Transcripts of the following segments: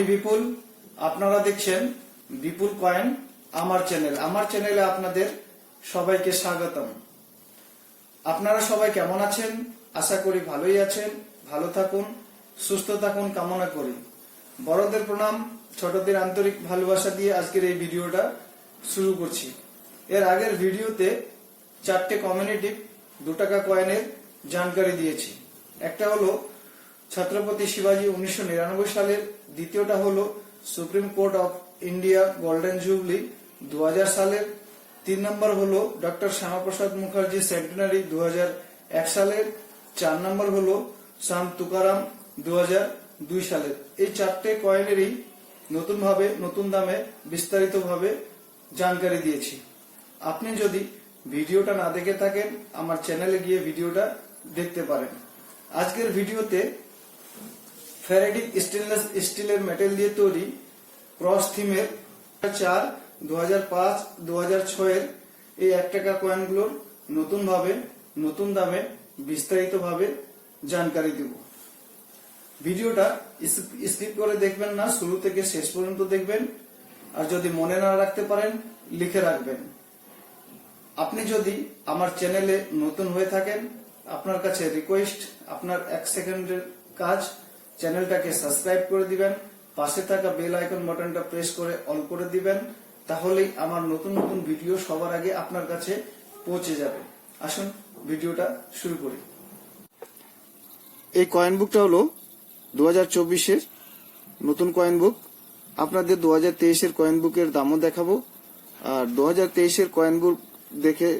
আমি বিপুল, আপনারা দেখছেন বিপুল কয়েন আমার চ্যানেল। আমার চ্যানেলে আপনাদের সবাইকে স্বাগতম। আপনারা সবাই কেমন আছেন? আশা করি ভালোই আছেন, ভালো থাকুন, সুস্থ থাকুন, কামনা করি। বড়দের প্রণাম, ছোটদের আন্তরিক ভালোবাসা দিয়ে আজকের এই ভিডিওটা শুরু করছি। এর আগের ভিডিওতে চারটে কমিউনিটি দু টাকা কয়েনের জানকারি দিয়েছি। একটা হলো ছত্রপতি শিবাজী উনিশশো নিরানব্বই সালের দ্বিতীয়টা হলো supreme court of India golden jubilee দু সালের। তিন নম্বর হলো ডক্টর শ্যামাপ্রসাদ মুখার্জি সেন্টেনারি দু এক সালের। চার নম্বর হলো সাম তুকারাম দু দুই সালের। এই চারটে কয়েনেরই নতুন ভাবে নতুন দামে বিস্তারিত ভাবে জানকারি দিয়েছি। আপনি যদি ভিডিওটা না দেখে থাকেন, আমার চ্যানেলে গিয়ে ভিডিওটা দেখতে পারেন। আজকের ভিডিওতে ফেরেটিক স্টেনলেস স্টিলের মেটেল দিয়ে তৈরি ক্রস থিমের চার দু হাজার পাঁচ দু হাজার ছয়ের এই এক টাকা কয়েনগুলোর নতুন ভাবে নতুন দামে বিস্তারিতভাবে জানকারি দেব। ভিডিওটা স্কিপ করে দেখবেন না, শুরু থেকে শেষ পর্যন্ত দেখবেন। আর যদি মনে না রাখতে পারেন, লিখে রাখবেন। আপনি যদি আমার চ্যানেলে নতুন হয়ে থাকেন, আপনার কাছে রিকোয়েস্ট আপনার এক সেকেন্ডের কাজ চ্যানেলটাকে সাবস্ক্রাইব করে দিবেন, পাশে থাকা বেল আইকন বাটনটা প্রেস করে অন করে দিবেন, তাহলেই আমার নতুন নতুন ভিডিও সবার আগে আপনার কাছে পৌঁছে যাবে। আসুন, ভিডিওটা শুরু করি। এই কয়েন বুকটা হলো দু হাজার চব্বিশের নতুন কয়েন বুক আপনাদের দু হাজার তেইশের কয়েন বুকের দামও দেখাবো। আর দু হাজার তেইশের কয়েন বুক দেখে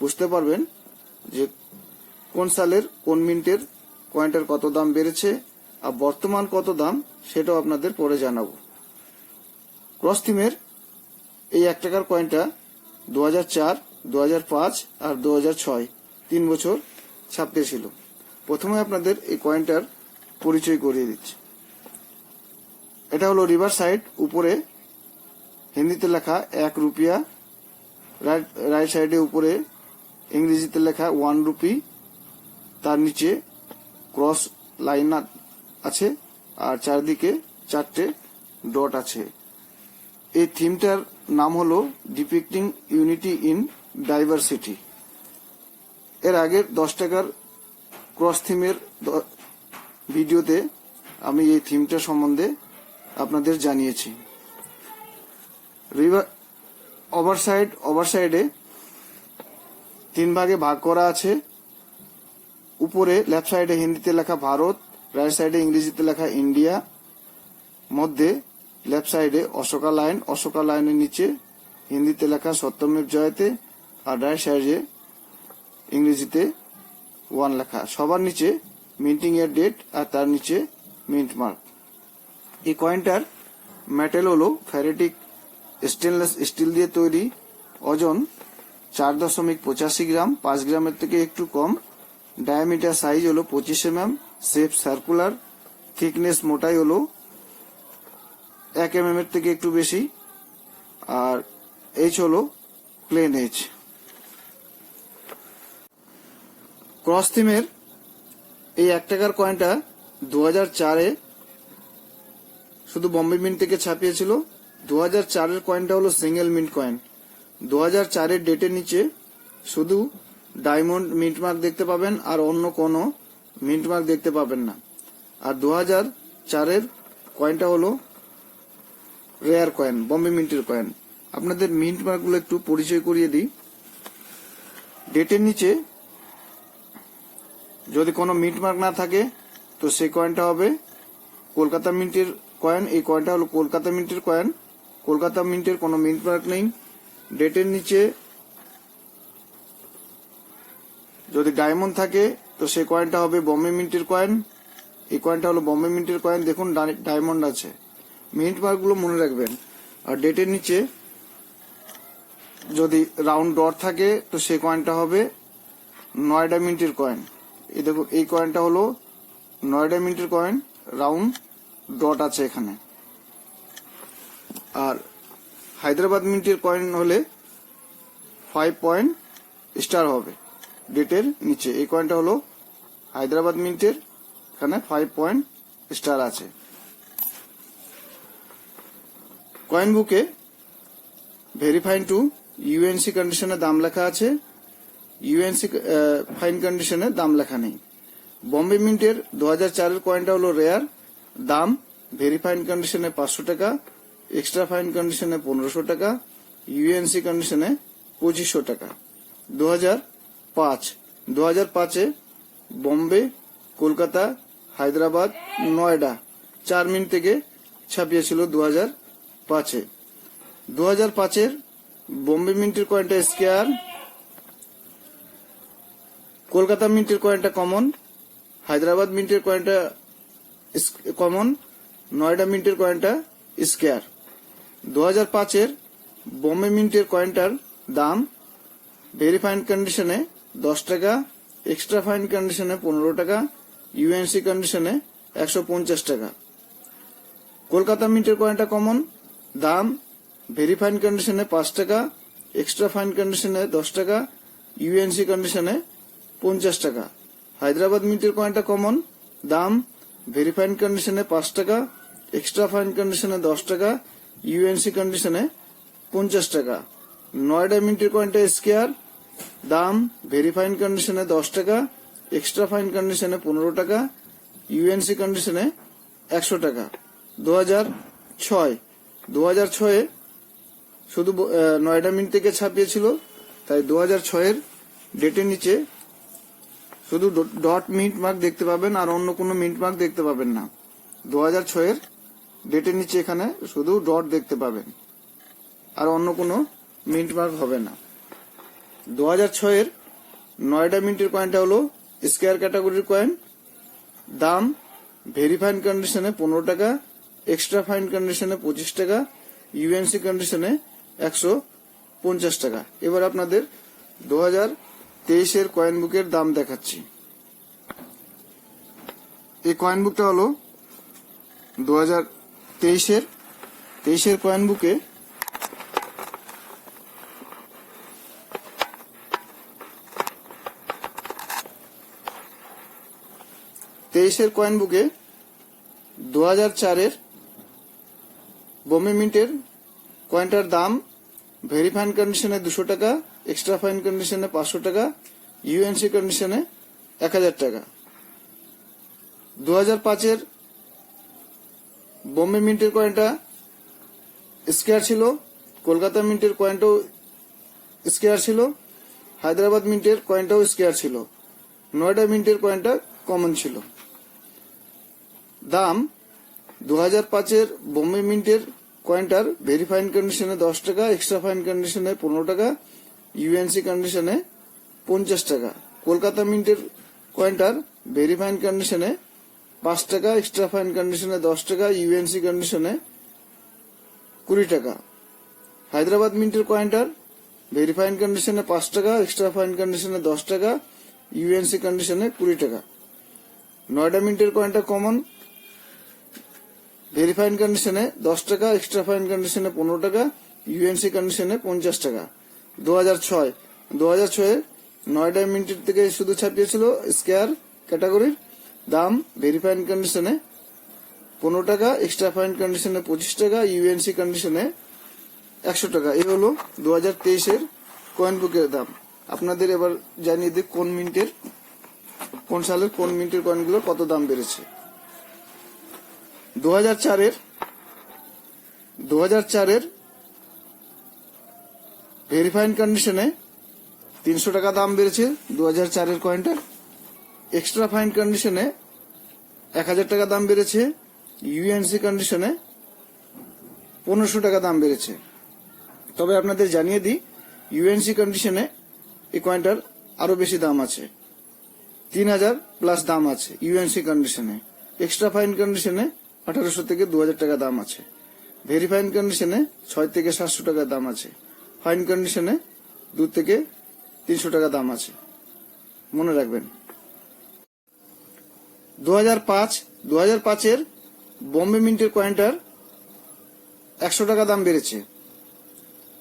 বুঝতে পারবেন যে কোন সালের কোন মিনিটের কয়েনটার কত দাম বেড়েছে। আর বর্তমান কত দাম সেটাও আপনাদের পরে জানাব। ক্রস থিমের এই এক টাকার কয়েনটা দু হাজার চার দু হাজার পাঁচ আর দু হাজার ছয়, তিন বছর ছাপতে ছিল। প্রথমে আপনাদের এই কয়েনটার পরিচয় করিয়ে দিচ্ছি। এটা হলো রিভার সাইড উপরে হিন্দিতে লেখা এক রুপিয়া রাইট রাইট সাইডে উপরে ইংরেজিতে লেখা ওয়ান রুপি তার নিচে ক্রস লাইন আছে আর চারদিকে চারটে ডট আছে। এই থিমটার নাম হলো ডিপিক্টিং ইউনিটি ইন ডাইভার্সিটি এর আগের দশ টাকার ক্রস থিমের ভিডিওতে আমি এই থিমটা সম্বন্ধে আপনাদের জানিয়েছি। রিভার ওভার সাইড ওভার সাইডে তিন ভাগে ভাগ করা আছে। উপরে লেফট সাইডে হিন্দিতে লেখা ভারত রাইট সাইডে ইংরেজিতে লেখা ইন্ডিয়া মধ্যে লেফট সাইডে অশোকা লাইন অশোকা লাইনের নিচে হিন্দিতে লেখা সত্যমেব জয়তে আর রাইট সাইডে ইংরেজিতে ওয়ান লেখা। সবার নিচে মিন্টিং এর ডেট আর তার নিচে মিন্ট মার্ক এই কয়েনটার মেটেল হলো ফ্যারেটিক স্টেনলেস স্টিল দিয়ে তৈরি ওজন চার দশমিক পঁচাশি গ্রাম। পাঁচ গ্রামের থেকে একটু কম। ডায়ামিটার সাইজ হলো পঁচিশ এম শেপ সার্কুলার থিকনেস মোটাই হলো এক এম এর থেকে একটু বেশি, আর এইচ হলো প্লেন এইচ ক্রস থিমের এই এক টাকার কয়েনটা দু হাজার চারে শুধু বম্বে মিন্ট থেকে ছাপিয়েছিল দু হাজার চারের কয়েনটা হলো সিঙ্গেল মিন্ট কয়েন দু হাজার চারের ডেটের নিচে শুধু ডায়মন্ড মিন্ট মার্ক দেখতে পাবেন, আর অন্য কোনো মিন্ট মার্ক দেখতে পাবেন না। আর দু হাজার চারের কয়েনটা হলো রেয়ার কয়েন বম্বে মিন্টের কয়েন আপনাদের মিন্ট মার্কগুলো একটু পরিচয় করিয়ে দিই। ডেটের নিচে যদি কোনো মিন্ট মার্ক না থাকে, তো সেই কয়েনটা হবে কলকাতা মিন্টের কয়েন এই কয়েনটা হলো কলকাতা মিন্টের কয়েন কলকাতা মিন্টের কোনো মিন্ট মার্ক নেই। ডেটের নিচে যদি ডায়মন্ড থাকে তো সেই কয়েনটা হবে বম্বে মিন্টের কয়েন এই কয়েনটা হলো বম্বে মিন্টের কয়েন দেখুন ডায়মন্ড আছে। মিন্ট মার্কগুলো মনে রাখবেন। আর ডেটের নিচে যদি রাউন্ড ডট থাকে, তো সেই কয়েনটা হবে নয়ডা মিন্টের কয়েন এই দেখো এই কয়েনটা হলো নয়ডা মিন্টের কয়েন রাউন্ড ডট আছে এখানে। আর হায়দ্রাবাদ মিন্টের কয়েন হলে ফাইভ পয়েন্ট স্টার হবে। ডেটের নিচে। এই কয়েনটা হলো হায়দ্রাবাদ মিন্টের, এখানে ফাইভ পয়েন্ট স্টার আছে। কয়েন বুকে ভেরিফাইন টু ইউএনসি কন্ডিশনে দাম লেখা আছে। ইউএনসি ফাইন কন্ডিশনে দাম লেখা নেই। বম্বে মিন্টের দু হাজার চারের কয়েনটা হলো রেয়ার দাম ভেরিফাইন কন্ডিশনে পাঁচশো টাকা এক্সট্রা ফাইন কন্ডিশনে পনেরোশো টাকা ইউএনসি কন্ডিশনে পঁচিশশো টাকা। দু হাজার পাঁচ। দু হাজার পাঁচে বম্বে, কলকাতা, হায়দ্রাবাদ, নয়ডা। চার মিনিট থেকে ছাপিয়েছিল দু হাজার পাঁচে। দু হাজার পাঁচের বম্বে মিন্টের কয়েনটা স্কেয়ার, কলকাতা মিন্টের কয়েনটা কমন, হায়দ্রাবাদ মিন্টের কয়েনটা কমন, নয়ডা মিন্টের কয়েনটা স্কেয়ার। দু হাজার পাঁচের বম্বে মিন্টের কয়েনটার দাম ভেরি ফাইন কন্ডিশনে দশ টাকা এক্সট্রা ফাইন কন্ডিশনে পনেরো টাকা ইউএনসি কন্ডিশনে একশো পঞ্চাশ টাকা। কলকাতা মিন্টের কয়েনটা কমন দাম ভেরি ফাইন কন্ডিশনে পাঁচ টাকা এক্সট্রা ফাইন কন্ডিশনে দশ টাকা ইউএনসি কন্ডিশনে পঞ্চাশ টাকা। হায়দ্রাবাদ মিন্টের কয়েনটা কমন দাম ভেরি ফাইন কন্ডিশনে পাঁচ টাকা এক্সট্রা ফাইন কন্ডিশনে দশ টাকা ইউএনসি কন্ডিশনে পঞ্চাশ টাকা। নয়ডা মিন্টের কয়েনটা স্কেয়ার দাম ভেরি ফাইন কন্ডিশনে দশ টাকা, এক্সট্রা ফাইন কন্ডিশনে পনেরো টাকা, ইউএনসি কন্ডিশনে একশো টাকা। দু হাজার ছয়, দু হাজার ছয়ে শুধু নয়ডা মিনিট থেকে ছাপিয়েছিল, তাই দু হাজার ছয়ের ডেটের নিচে শুধু ডট মিনিট মার্ক দেখতে পাবেন আর অন্য কোনো মিনিট মার্ক দেখতে পাবেন না। দু হাজার ছয়ের ডেটের নিচে এখানে শুধু ডট দেখতে পাবেন, আর অন্য কোনো মিনিট মার্ক হবে না। দু হাজার ছয়ের নয়ডা মিনিটের কয়েনটা হলো স্কোয়ার ক্যাটাগরির কয়েন দাম ভেরি ফাইন কন্ডিশনে পনেরো টাকা এক্সট্রা ফাইন কন্ডিশনে পঁচিশ টাকা ইউএনসি কন্ডিশনে একশো পঞ্চাশ টাকা। এবার আপনাদের দু হাজার তেইশের কয়েন বুকের দাম দেখাচ্ছি। এই কয়েন বুকটা হলো দু হাজার তেইশের তেইশের কয়েন বুকে তেইশের কয়েন বুকে দু হাজার চারের বোম্বে মিন্টের কয়েনটার দাম ভেরি ফাইন কন্ডিশনে দুশো টাকা এক্সট্রা ফাইন কন্ডিশনে পাঁচশো টাকা ইউএনসি কন্ডিশনে এক হাজার টাকা। দু হাজার পাঁচের বোম্বে মিন্টের কয়েনটা স্কেয়ার ছিল, কলকাতা মিন্টের কয়েনটাও স্কেয়ার ছিল, হায়দ্রাবাদ মিন্টের কয়েনটাও স্কেয়ার ছিল। নয়ডা মিন্টের কয়েনটা কমন ছিল। দাম দু হাজার পাঁচের বোম্বে মিন্টের কয়েনটার ভেরি ফাইন কন্ডিশনে দশ টাকা, এক্সট্রা ফাইন কন্ডিশনে পনেরো টাকা, ইউএনসি কন্ডিশনে পঞ্চাশ টাকা। কলকাতা মিন্টের কয়েনটার ভেরি ফাইন কন্ডিশনে পাঁচ টাকা, এক্সট্রা ফাইন কন্ডিশনে দশ টাকা, ইউএনসি কন্ডিশনে কুড়ি টাকা। হায়দ্রাবাদ মিন্টের কয়েনটার ভেরি ফাইন কন্ডিশনে পাঁচ টাকা, এক্সট্রা ফাইন কন্ডিশনে দশ টাকা, ইউএনসি কন্ডিশনে কুড়ি টাকা। নয়ডা মিন্টের কয়েনটা কমন ভেরি ফাইন কন্ডিশনে দশ টাকা এক্সট্রা ফাইন কন্ডিশনে পনেরো টাকা ইউএনসি কন্ডিশনে পঞ্চাশ টাকা। দু হাজার ছয়, দু হাজার ছয়ে নয়ডা মিনিটের থেকে শুধু ছাপিয়েছিল স্কেয়ার ক্যাটাগরির দাম ভেরি ফাইন কন্ডিশনে পনেরো টাকা এক্সট্রা ফাইন কন্ডিশনে পঁচিশ টাকা ইউএনসি কন্ডিশনে একশো টাকা। এই হলো দু হাজার তেইশের কয়েন বুকের দাম। আপনাদের এবার জানিয়ে দিই কোন মিনিটের কোন সালের, কোন মিনিটের কয়েনগুলোর কত দাম বেড়েছে। দু হাজার চারের দু হাজার চারের ভেরিফাইন কন্ডিশনে তিনশো টাকা দাম বেড়েছে দু হাজার চারের কয়েনটার এক্সট্রা ফাইন কন্ডিশনে এক হাজার টাকা দাম বেড়েছে ইউএনসি কন্ডিশনে পনেরোশো টাকা দাম বেড়েছে। তবে আপনাদের জানিয়ে দিই ইউএনসি কন্ডিশনে এই কয়েনটার আরও বেশি দাম আছে। তিন হাজার প্লাস দাম আছে ইউএনসি কন্ডিশনে এক্সট্রা ফাইন কন্ডিশনে আঠারোশো থেকে দু হাজার টাকা দাম আছে। ভেরি ফাইন কন্ডিশনে ছয় থেকে সাতশো টাকা দাম আছে। ফাইন কন্ডিশনে দু থেকে তিনশো টাকা দাম আছে। মনে রাখবেন। দু হাজার পাঁচ দু হাজার পাঁচের বম্বে মিন্টের কয়েনটার একশো টাকা দাম বেড়েছে।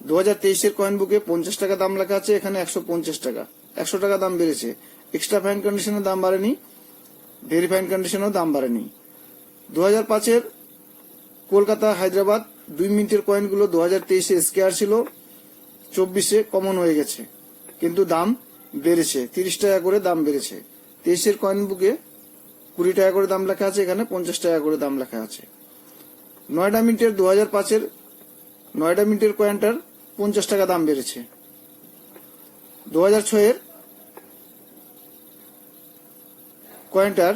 দু হাজার তেইশের কয়েন বুকে পঞ্চাশ টাকা দাম লেখা আছে, এখানে একশো পঞ্চাশ টাকা। একশো টাকা দাম বেড়েছে। এক্সট্রা ফাইন কন্ডিশনের দাম বাড়েনি। ভেরি ফাইন কন্ডিশনেও দাম বাড়েনি। দু হাজার পাঁচের কলকাতা, হায়দ্রাবাদ, দুই মিনিটের কয়েনগুলো দু হাজার তেইশে স্কেয়ার ছিল, চব্বিশে কমন হয়ে গেছে। কিন্তু দাম বেড়েছে, তিরিশ টাকা করে দাম বেড়েছে। তেইশের কয়েন বুকে কুড়ি টাকা করে দাম লেখা আছে, এখানে পঞ্চাশ টাকা করে দাম লেখা আছে। নয়ডা মিনিটের দু হাজার পাঁচের নয়ডা মিনিটের কয়েনটার পঞ্চাশ টাকা দাম বেড়েছে। দু হাজার ছয়ের কয়েনটার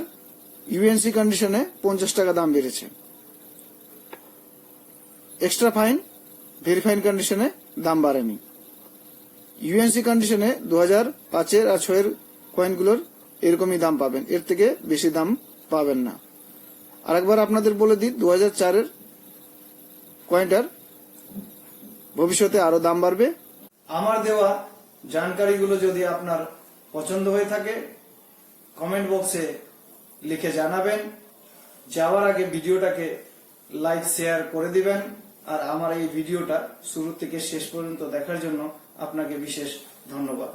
ইউএনসি কন্ডিশনে পঞ্চাশ টাকা দাম বেড়েছে। এক্সট্রা ফাইন ভেরিফাইন কন্ডিশনে দাম বাড়েনি। ইউএনসি কন্ডিশনে দু হাজার পাঁচের আর ছয়ের কয়েনগুলোর এরকমই দাম পাবেন। এর থেকে বেশি দাম পাবেন না। আরেকবার আপনাদের বলে দিই দু হাজার চারের কয়েনটার ভবিষ্যতে আরও দাম বাড়বে। আমার দেওয়া জানকারিগুলো যদি আপনার পছন্দ হয়ে থাকে কমেন্ট বক্সে লিখে জানাবেন। যাওয়ার আগে ভিডিওটাকে লাইক শেয়ার করে দিবেন। আর আমার এই ভিডিওটা শুরু থেকে শেষ পর্যন্ত দেখার জন্য আপনাকে বিশেষ ধন্যবাদ।